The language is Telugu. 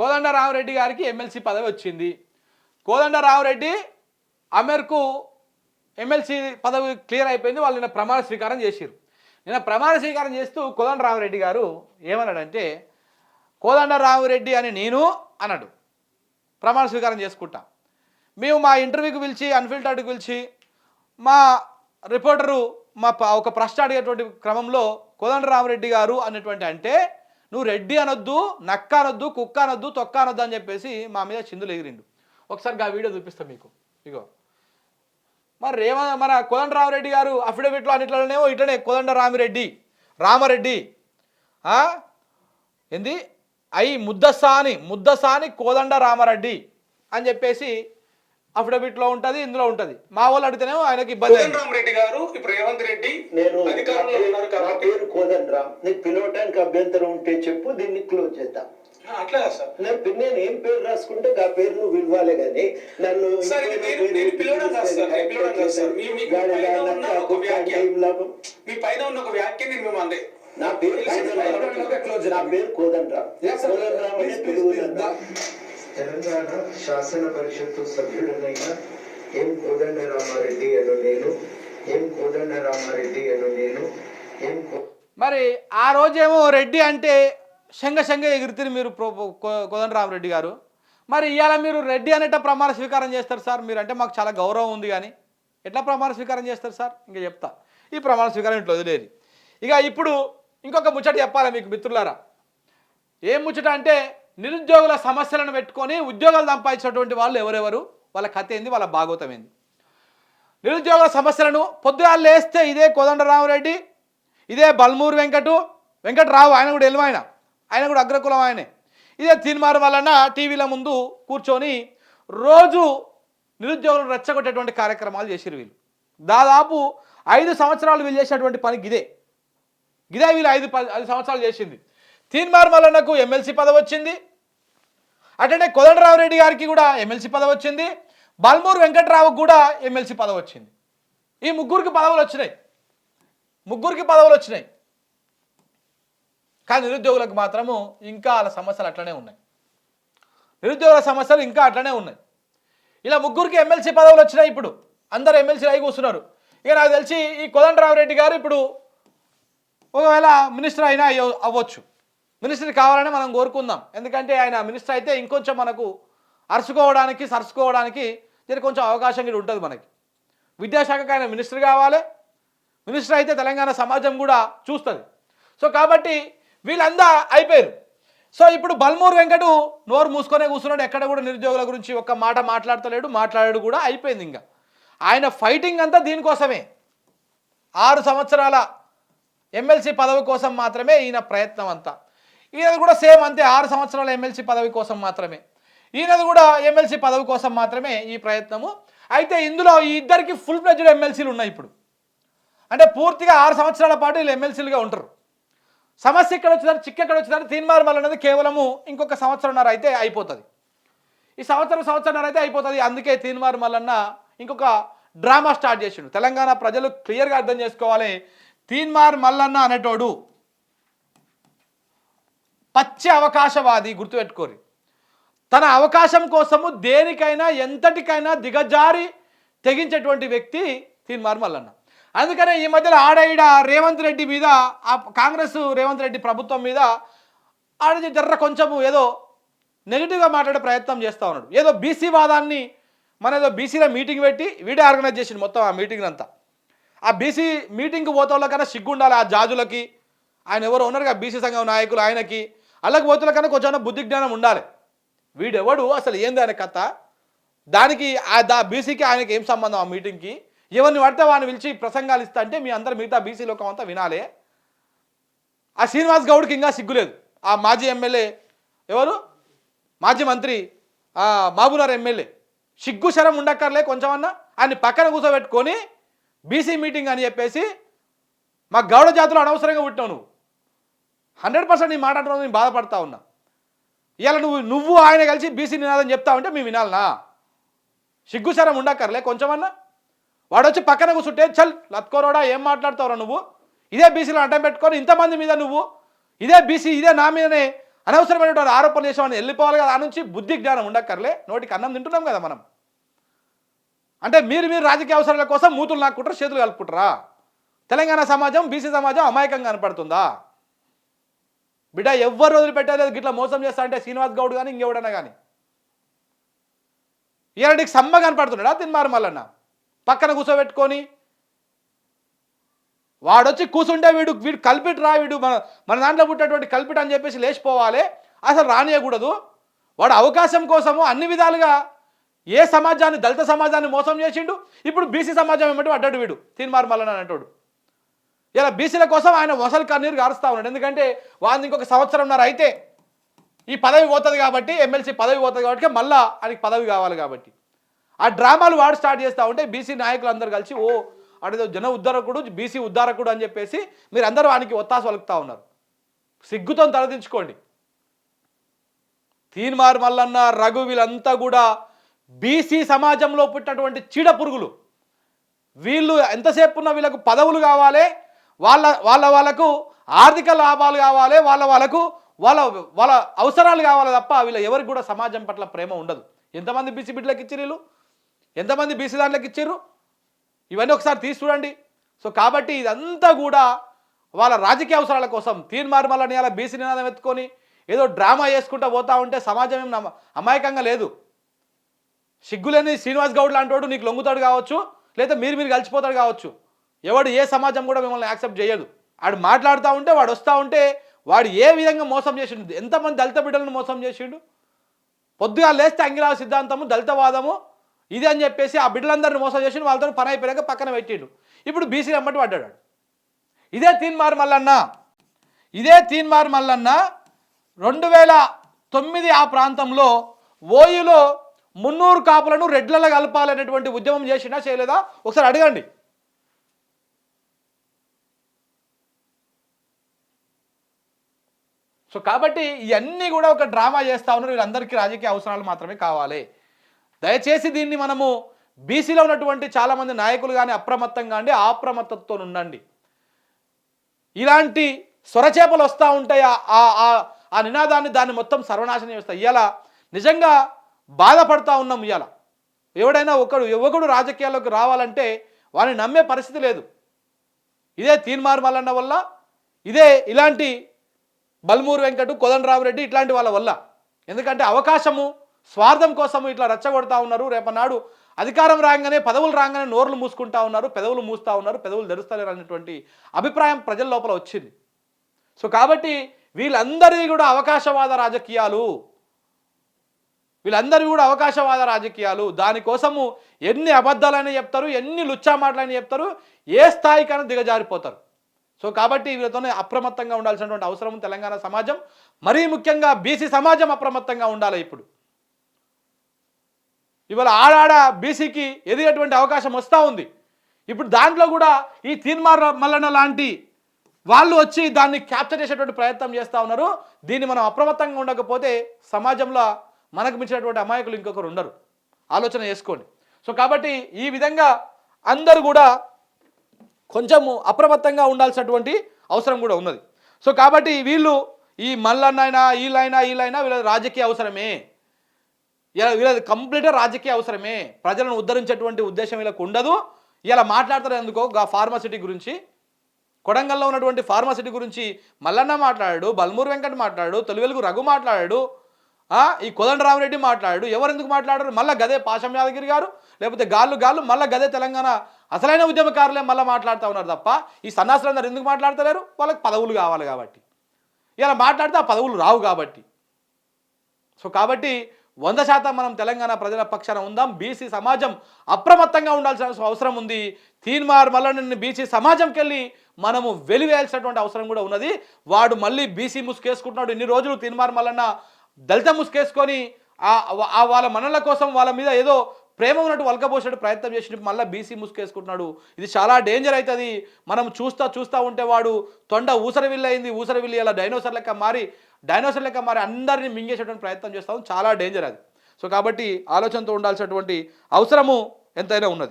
కోదండరామరెడ్డి గారికి ఎమ్మెల్సీ పదవి వచ్చింది. కోదండరామరెడ్డి అమెర్కు ఎమ్మెల్సీ పదవి క్లియర్ అయిపోయింది. వాళ్ళు నిన్న ప్రమాణ స్వీకారం చేశారు నిన్న ప్రమాణ స్వీకారం చేస్తూ కోదండరామరెడ్డి గారు ఏమన్నాడంటే కోదండరామరెడ్డి అని నేను అన్నాడు. ప్రమాణ స్వీకారం చేసుకుంటా. మేము మా ఇంటర్వ్యూకి పిలిచి అన్ఫిల్టర్డ్కి పిలిచి మా రిపోర్టరు మా ఒక ప్రశ్న అడిగేటువంటి క్రమంలో కోదండరామరెడ్డి గారు అన్నటువంటి అంటే నువ్వు రెడ్డి అనొద్దు నక్క అనొద్దు కుక్క అనొద్దు తొక్క అనొద్దు అని చెప్పేసి మా మీద చిందులు ఎగిరిండు. ఒకసారి ఆ వీడియో చూపిస్తాం మీకు. ఇగో. మరి రేవ మన కోదండరామరెడ్డి గారు అఫిడవిట్లో అన్నిట్లోనేమో ఇట్లనే కోదండరామిరెడ్డి రామరెడ్డి ఆ? ఏంది? అయి ముద్దసాని ముద్దసాని కోదండ రామరెడ్డి అని చెప్పేసి అఫిడవిట్లో ఉంటుంది ఇందులో ఉంటుంది. మా వాళ్ళు అడిగితేనేమో ఆయనకి ఇబ్బంది అయింది. కోదండరామ్ రెడ్డి గారు ఇప్పుడు రేవంత్ రెడ్డి నేను అధికారంలో ఉన్నారు కోదండ రామ్ నీకు పిలవటానికి అభ్యంతరం ఉంటే చెప్పు దీన్ని క్లోజ్ చేద్దాం అట్లా సార్ నేను ఏం పేరు రాసుకుంటే ఆ పేరు నువ్వు పిలవాలి కానీ నన్ను. మీ- పైన ఉన్న ఒక వ్యాఖ్య. అంటే ఏం లాభం? మీ పైన ఉన్న ఒక వ్యాఖ్య నేను మేము అందే నా పేరు నా. పేరు కోదండ రామ్. Yes, sir. కోదండ రామ్ అనే please. తెలంగాణ శాసన పరిషత్తు సభ్యుడనైన ఎం కోదండ రామారెడ్డి అను నేను ఎం కోదండ రామారెడ్డి అను నేను ఎం కో- మరి ఆ రోజేమో రెడ్డి అంటే శంగ శంగ ఎగురుతుంది మీరు ప్రో కోదండరామరెడ్డి గారు. మరి ఇవాళ మీరు రెడ్డి అనేట ప్రమాణ స్వీకారం చేస్తారు సార్. మీరు అంటే మాకు చాలా గౌరవం ఉంది కానీ. ఎట్లా ప్రమాణ స్వీకారం చేస్తారు సార్? ఇంకా చెప్తా. ఈ ప్రమాణ స్వీకారం ఇంట్లో వదిలేది ఇక ఇప్పుడు ఇంకొక ముచ్చట చెప్పాలి మీకు మిత్రులారా? ఏం ముచ్చట అంటే నిరుద్యోగుల సమస్యలను పెట్టుకొని ఉద్యోగాలు సంపాదించినటువంటి వాళ్ళు ఎవరెవరు? వాళ్ళ కథ ఏంది? వాళ్ళ భాగవతం ఏంది? నిరుద్యోగుల సమస్యలను పొద్దుగాలు లేస్తే ఇదే కోదండరామరెడ్డి ఇదే బల్మూరు వెంకటు వెంకటరావు ఆయన కూడా ఎలువ ఆయన ఆయన కూడా అగ్రకులం ఆయనే. ఇదే తీన్మార్ వలన టీవీల ముందు కూర్చొని రోజు నిరుద్యోగులను రెచ్చగొట్టేటువంటి కార్యక్రమాలు చేసిరు వీళ్ళు. దాదాపు ఐదు సంవత్సరాలు వీళ్ళు చేసినటువంటి పని ఇదే గిదే వీళ్ళు ఐదు ఐదు సంవత్సరాలు చేసింది. తీన్మార్ మల్లన్నకు ఎమ్మెల్సీ పదవి వచ్చింది. అటనే కోదండరామరెడ్డి గారికి కూడా ఎమ్మెల్సీ పదవి వచ్చింది. బల్మూరు వెంకట్రావుకు కూడా ఎమ్మెల్సీ పదవి వచ్చింది. ఈ ముగ్గురికి పదవులు వచ్చినాయి. ముగ్గురికి పదవులు వచ్చినాయి. కానీ నిరుద్యోగులకు మాత్రము ఇంకా వాళ్ళ సమస్యలు అట్లనే ఉన్నాయి. నిరుద్యోగుల సమస్యలు ఇంకా అట్లనే ఉన్నాయి. ఇలా ముగ్గురికి ఎమ్మెల్సీ పదవులు వచ్చినాయి ఇప్పుడు. అందరు ఎమ్మెల్సీలు అయి కూర్చున్నారు. ఇక నాకు తెలిసి ఈ రెడ్డి గారు ఇప్పుడు ఒకవేళ మినిస్టర్ అయినా అయ్యో- అవ్వచ్చు. మినిస్టర్ కావాలని మనం కోరుకుందాం. ఎందుకంటే ఆయన మినిస్టర్ అయితే ఇంకొంచెం మనకు అరుచుకోవడానికి సరుచుకోవడానికి దీనికి కొంచెం అవకాశం కూడా ఉంటుంది మనకి. విద్యాశాఖకు ఆయన మినిస్టర్ కావాలి. మినిస్టర్ అయితే తెలంగాణ సమాజం కూడా చూస్తుంది. సో కాబట్టి వీళ్ళందా అయిపోయారు. సో ఇప్పుడు బల్మూర్ వెంకటు నోరు మూసుకొనే కూర్చున్నాడు. ఎక్కడ కూడా నిరుద్యోగుల గురించి ఒక్క మాట మాట్లాడతలేడు మాట్లాడాడు కూడా అయిపోయింది ఇంకా. ఆయన ఫైటింగ్ అంతా దీనికోసమే. ఆరు సంవత్సరాల ఎమ్మెల్సీ పదవి కోసం మాత్రమే ఈయన ప్రయత్నం అంతా. ఈయనది కూడా సేమ్ అంతే ఆరు సంవత్సరాల ఎమ్మెల్సీ పదవి కోసం మాత్రమే. ఈయనది కూడా ఎమ్మెల్సీ పదవి కోసం మాత్రమే ఈ ప్రయత్నము. అయితే ఇందులో ఈ ఇద్దరికి ఫుల్ ప్లెజ్డ్ ఎమ్మెల్సీలు ఉన్నాయి ఇప్పుడు. అంటే పూర్తిగా ఆరు సంవత్సరాల పాటు వీళ్ళు ఎమ్మెల్సీలుగా ఉంటారు. సమస్య ఇక్కడ వచ్చిందని చిక్క ఎక్కడ వచ్చిందని తీన్మార్ అనేది కేవలము ఇంకొక సంవత్సరంన్నర అయితే అయిపోతుంది. ఈ సంవత్సరం సంవత్సరంన్నర అయితే అయిపోతుంది. అందుకే తీన్మార్ మల్లన్న ఇంకొక డ్రామా స్టార్ట్ చేసిండు. తెలంగాణ ప్రజలు క్లియర్గా అర్థం చేసుకోవాలి. తీన్మార్ మల్లన్న అనేటోడు పచ్చి అవకాశవాది గుర్తుపెట్టుకోరి. తన అవకాశం కోసము దేనికైనా ఎంతటికైనా దిగజారి తెగించేటువంటి వ్యక్తి తీన్మార్ మల్లన్న అందుకనే ఈ మధ్యలో ఆడ ఈడ రేవంత్ రెడ్డి మీద ఆ కాంగ్రెస్ రేవంత్ రెడ్డి ప్రభుత్వం మీద ఆడ జర్ర కొంచెము ఏదో నెగిటివ్గా మాట్లాడే ప్రయత్నం చేస్తూ ఉన్నాడు. ఏదో బీసీ వాదాన్ని మన ఏదో బీసీలో మీటింగ్ పెట్టి వీడే ఆర్గనైజ్ చేసిండు మొత్తం ఆ మీటింగ్ అంతా ఆ బీసీ మీటింగ్కి పోతే కన్నా సిగ్గుండాలి ఆ జాజులకి. ఆయన ఎవరు ఉన్నారుగా బీసీ సంఘం నాయకులు ఆయనకి. అల్లకి పోతుల కన్నా కొంచెం బుద్ధి జ్ఞానం ఉండాలి. వీడెవడు? అసలు ఏంది ఆయన కథ? దానికి ఆ దా బీసీకి ఆయనకి ఏం సంబంధం ఆ మీటింగ్కి ఎవరిని పడితే వాడిని పిలిచి ప్రసంగాలు ఇస్తా అంటే మీ అందరు మిగతా బీసీ లోకం అంతా వినాలే. ఆ శ్రీనివాస్ గౌడ్కి ఇంకా సిగ్గులేదు ఆ మాజీ ఎమ్మెల్యే ఎవరు? మాజీ మంత్రి ఆ, ఎమ్మెల్యే. సిగ్గు శరం ఉండక్కర్లే కొంచెం అన్నా ఆయన్ని పక్కన కూర్చోబెట్టుకొని బీసీ మీటింగ్ అని చెప్పేసి మా గౌడ జాతులు అనవసరంగా పుట్టావు నువ్వు. హండ్రెడ్ పర్సెంట్ నీ మాట నేను బాధపడతా ఉన్నా. ఇలా నువ్వు నువ్వు ఆయన కలిసి బీసీ నినాదం చెప్తావు ఉంటే మేము వినాలనా? సిగ్గు శరం ఉండక్కర్లే కొంచెమన్నా. వాడు వచ్చి పక్కన కూర్చుంటే చల్ లత్కోరోడా ఏం మాట్లాడతావురా నువ్వు? ఇదే బీసీలో అడ్డం పెట్టుకొని ఇంతమంది మీద నువ్వు? ఇదే బీసీ ఇదే నా మీదనే అనవసరమైనటువంటి ఆరోపణ చేసామని వెళ్ళిపోవాలి కదా ఆ నుంచి బుద్ధి జ్ఞానం ఉండక్కర్లే. నోటికి అన్నం తింటున్నాం కదా మనం. అంటే మీరు మీరు రాజకీయ అవసరాల కోసం మూతులు నాకుంటారు చేతులు కలుపుకుంటారా? తెలంగాణ సమాజం బీసీ సమాజం అమాయకంగా కనపడుతుందా? బిడ్డ ఎవ్వరు వదిలిపెట్టలేదు గిట్లా మోసం చేస్తా అంటే శ్రీనివాస్ గౌడ్ కానీ ఇంకెవడన్నా కానీ ఈయనటికి సమ్మ కనపడుతున్నాడా తిన్మారు మల్లన్న? పక్కన కూర్చోబెట్టుకొని వాడొచ్చి కూర్చుంటే వీడు వీడు కల్పిట్ రా వీడు మన మన దాంట్లో పుట్టేటువంటి కల్పిట్ అని చెప్పేసి లేచిపోవాలి. అసలు రానియకూడదు. వాడు అవకాశం కోసము అన్ని విధాలుగా ఏ సమాజాన్ని దళిత సమాజాన్ని మోసం చేసిండు. ఇప్పుడు బీసీ సమాజం ఏమంటే అడ్డాడు వీడు తీన్మార్ మల్లన అంటాడు. ఇలా బీసీల కోసం ఆయన వసలు కన్నీరు గారుస్తా ఉన్నాడు. ఎందుకంటే వాడిని ఇంకొక సంవత్సరంన్నర అయితే ఈ పదవి పోతుంది కాబట్టి ఎమ్మెల్సీ పదవి పోతుంది కాబట్టి మళ్ళా ఆయనకి పదవి కావాలి కాబట్టి. ఆ డ్రామాలు వాడు స్టార్ట్ చేస్తూ ఉంటే బీసీ నాయకులు అందరు కలిసి ఓ అడేదో జన ఉద్ధారకుడు బీసీ ఉద్ధారకుడు అని చెప్పేసి మీరు అందరూ వానికి ఒత్తాసు వలుకుతూ ఉన్నారు. సిగ్గుతో తలదించుకోండి తీన్మార్ మల్లన్న రఘు వీళ్ళంతా కూడా బీసీ సమాజంలో పుట్టినటువంటి చీడ పురుగులు వీళ్ళు ఎంతసేపు ఉన్న వీళ్ళకు పదవులు కావాలి వాళ్ళ వాళ్ళ వాళ్ళకు ఆర్థిక లాభాలు కావాలి వాళ్ళ వాళ్ళకు వాళ్ళ వాళ్ళ అవసరాలు కావాలి తప్ప వీళ్ళ ఎవరికి కూడా సమాజం పట్ల ప్రేమ ఉండదు. ఎంతమంది బీసీ బిడ్డలకు ఇచ్చి వీళ్ళు? ఎంతమంది బీసీ దాంట్లోకి ఇచ్చారు? ఇవన్నీ ఒకసారి తీసి చూడండి. సో కాబట్టి ఇదంతా కూడా వాళ్ళ రాజకీయ అవసరాల కోసం తీర్మార్మాలని అలా బీసీ నినాదం ఎత్తుకొని ఏదో డ్రామా చేసుకుంటూ పోతా ఉంటే సమాజం ఏం అమాయకంగా లేదు. సిగ్గులేని శ్రీనివాస్ గౌడ్ లాంటి వాడు నీకు లొంగుతాడు కావచ్చు లేదా మీరు మీరు కలిసిపోతాడు కావచ్చు. ఎవడు ఏ సమాజం కూడా మిమ్మల్ని యాక్సెప్ట్ చేయదు వాడు మాట్లాడుతూ ఉంటే వాడు వస్తూ ఉంటే వాడు ఏ విధంగా మోసం చేసిండు? ఎంతమంది దళిత బిడ్డలను మోసం చేసిండు? పొద్దుగా లేస్తే అంగిరావ సిద్ధాంతము దళితవాదము ఇది అని చెప్పేసి ఆ బిడ్డలందరిని మోసం చేసి వాళ్ళతో పని అయిపోయాక పక్కన పెట్టిండు. ఇప్పుడు బీసీ అమ్మటి పడ్డాడు ఇదే తీన్మార్ మల్లన్న. ఇదే తీన్మార్ మల్లన్న రెండు వేల తొమ్మిది ఆ ప్రాంతంలో ఓయులో మున్నూరు కాపులను రెడ్లలో కలపాలనేటువంటి ఉద్యమం చేసినా చేయలేదా? ఒకసారి అడగండి. సో కాబట్టి ఇవన్నీ కూడా ఒక డ్రామా చేస్తా ఉన్నారు. వీళ్ళందరికీ రాజకీయ అవసరాలు మాత్రమే కావాలి. దయచేసి దీన్ని మనము బీసీలో ఉన్నటువంటి చాలామంది నాయకులు కానీ అప్రమత్తంగా అండి అప్రమత్తతో ఉండండి. ఇలాంటి స్వరచేపలు వస్తూ ఉంటాయి? ఆ- ఆ- ఆ- ఆ నినాదాన్ని దాన్ని మొత్తం సర్వనాశనం చేస్తాయి ఇవాళ నిజంగా బాధపడతా ఉన్నాం ఇవాళ ఎవడైనా ఒకడు యువకుడు రాజకీయాల్లోకి రావాలంటే వారిని నమ్మే పరిస్థితి లేదు. ఇదే తీన్మార్ మల్లన్న వల్ల ఇదే ఇలాంటి బల్మూరు వెంకటు కోదండరామరెడ్డి ఇట్లాంటి వాళ్ళ వల్ల. ఎందుకంటే అవకాశము స్వార్థం కోసం ఇట్లా రెచ్చగొడతా ఉన్నారు. రేపన్నాడు అధికారం రాగానే పదవులు రాగానే నోర్లు మూసుకుంటా ఉన్నారు. పెదవులు మూస్తూ ఉన్నారు. పెదవులు తెరుస్తలేరు అనేటువంటి అభిప్రాయం ప్రజల లోపల వచ్చింది. సో కాబట్టి వీళ్ళందరినీ కూడా అవకాశవాద రాజకీయాలు. వీళ్ళందరూ కూడా అవకాశవాద రాజకీయాలు. దానికోసము ఎన్ని అబద్ధాలని చెప్తారు ఎన్ని లుచ్చా మాటలని చెప్తారు ఏ స్థాయికైనా దిగజారిపోతారు. సో కాబట్టి వీళ్ళతోనే అప్రమత్తంగా ఉండాల్సినటువంటి అవసరం తెలంగాణ సమాజం. మరీ ముఖ్యంగా బీసీ సమాజం అప్రమత్తంగా ఉండాలి ఇప్పుడు. ఇవాళ ఆడాడ బీసీకి ఎదిగేటువంటి అవకాశం వస్తూ ఉంది. ఇప్పుడు దాంట్లో కూడా ఈ తీన్మార్ మల్లన్న లాంటి వాళ్ళు వచ్చి దాన్ని క్యాప్చర్ చేసేటువంటి ప్రయత్నం చేస్తూ ఉన్నారు. దీన్ని మనం అప్రమత్తంగా ఉండకపోతే సమాజంలో మనకు మించినటువంటి అమాయకులు ఇంకొకరు ఉండరు. ఆలోచన చేసుకోండి. సో కాబట్టి ఈ విధంగా అందరూ కూడా కొంచెము అప్రమత్తంగా ఉండాల్సినటువంటి అవసరం కూడా ఉన్నది. సో కాబట్టి వీళ్ళు ఈ మల్లన్నైనా వీళ్ళైనా వీళ్ళైనా వీళ్ళ రాజకీయ అవసరమే. ఇలా వీళ్ళది కంప్లీట్గా రాజకీయ అవసరమే. ప్రజలను ఉద్ధరించేటువంటి ఉద్దేశం వీళ్ళకు ఉండదు. ఇలా మాట్లాడతారు ఎందుకో గా ఫార్మాసిటీ గురించి. కొడంగల్లో ఉన్నటువంటి ఫార్మాసిటీ గురించి మల్లన్న మాట్లాడాడు బల్మూరు వెంకట్ మాట్లాడాడు తొలివెలుగు రఘు మాట్లాడాడు ఈ కోదండరామరెడ్డి మాట్లాడాడు. ఎవరు ఎందుకు మాట్లాడారు? మళ్ళీ గదే పాశం యాదగిరి గారు లేకపోతే గాళ్ళు గాళ్ళు మళ్ళీ గదే తెలంగాణ అసలైన ఉద్యమకారులే మళ్ళీ మాట్లాడుతూ ఉన్నారు తప్ప ఈ సన్నాసులందరూ ఎందుకు మాట్లాడతలేరు? వాళ్ళకి పదవులు కావాలి కాబట్టి. ఇలా మాట్లాడితే ఆ పదవులు రావు కాబట్టి. సో కాబట్టి వంద శాతం మనం తెలంగాణ ప్రజల పక్షాన ఉందాం. బీసీ సమాజం అప్రమత్తంగా ఉండాల్సిన అవసరం ఉంది. తీన్మార్ మల్లన్న బీసీ సమాజంకెళ్ళి మనము వెలివేయాల్సినటువంటి అవసరం కూడా ఉన్నది. వాడు మళ్ళీ బీసీ ముసుకేసుకుంటున్నాడు ఇన్ని రోజులు తీన్మార్ మల్లన్న దళిత ముసుకేసుకొని ఆ వాళ్ళ మనల కోసం వాళ్ళ మీద ఏదో ప్రేమ ఉన్నట్టు వలకబోసేట్టు ప్రయత్నం చేసినప్పుడు మళ్ళీ బీసీ ముసుకేసుకుంటున్నాడు ఇది చాలా డేంజర్ అవుతుంది మనం చూస్తా చూస్తూ ఉంటే వాడు తొండ ఊసరవిల్లి అయింది. ఊసరవిల్లి అలా డైనోసర్ లెక్క మారి డైనోసర్ లెక్క మరి అందరినీ మింగేసేటువంటి ప్రయత్నం చేస్తాం. చాలా డేంజర్ అది. సో కాబట్టి ఆలోచనతో ఉండాల్సినటువంటి అవసరము ఎంతైనా ఉన్నది.